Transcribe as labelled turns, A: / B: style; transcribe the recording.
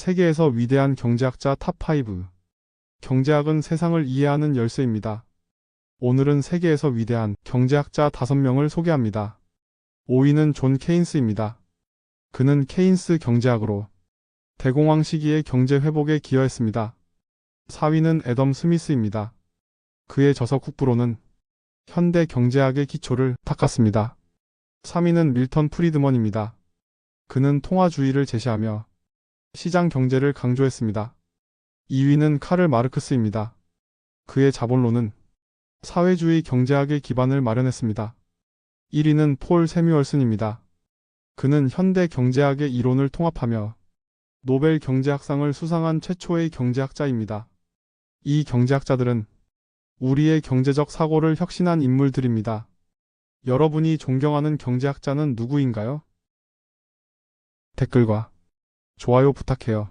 A: 세계에서 위대한 경제학자 탑5. 경제학은 세상을 이해하는 열쇠입니다. 오늘은 세계에서 위대한 경제학자 5명을 소개합니다. 5위는 존 케인스입니다. 그는 케인스 경제학으로 대공황 시기의 경제 회복에 기여했습니다. 4위는 애덤 스미스입니다. 그의 저서 국부로는 현대 경제학의 기초를 닦았습니다. 3위는 밀턴 프리드먼입니다. 그는 통화주의를 제시하며 시장 경제를 강조했습니다. 2위는 카를 마르크스입니다. 그의 자본론은 사회주의 경제학의 기반을 마련했습니다. 1위는 폴 세뮤얼슨입니다. 그는 현대 경제학의 이론을 통합하며 노벨 경제학상을 수상한 최초의 경제학자입니다. 이 경제학자들은 우리의 경제적 사고를 혁신한 인물들입니다. 여러분이 존경하는 경제학자는 누구인가요? 댓글과 좋아요 부탁해요.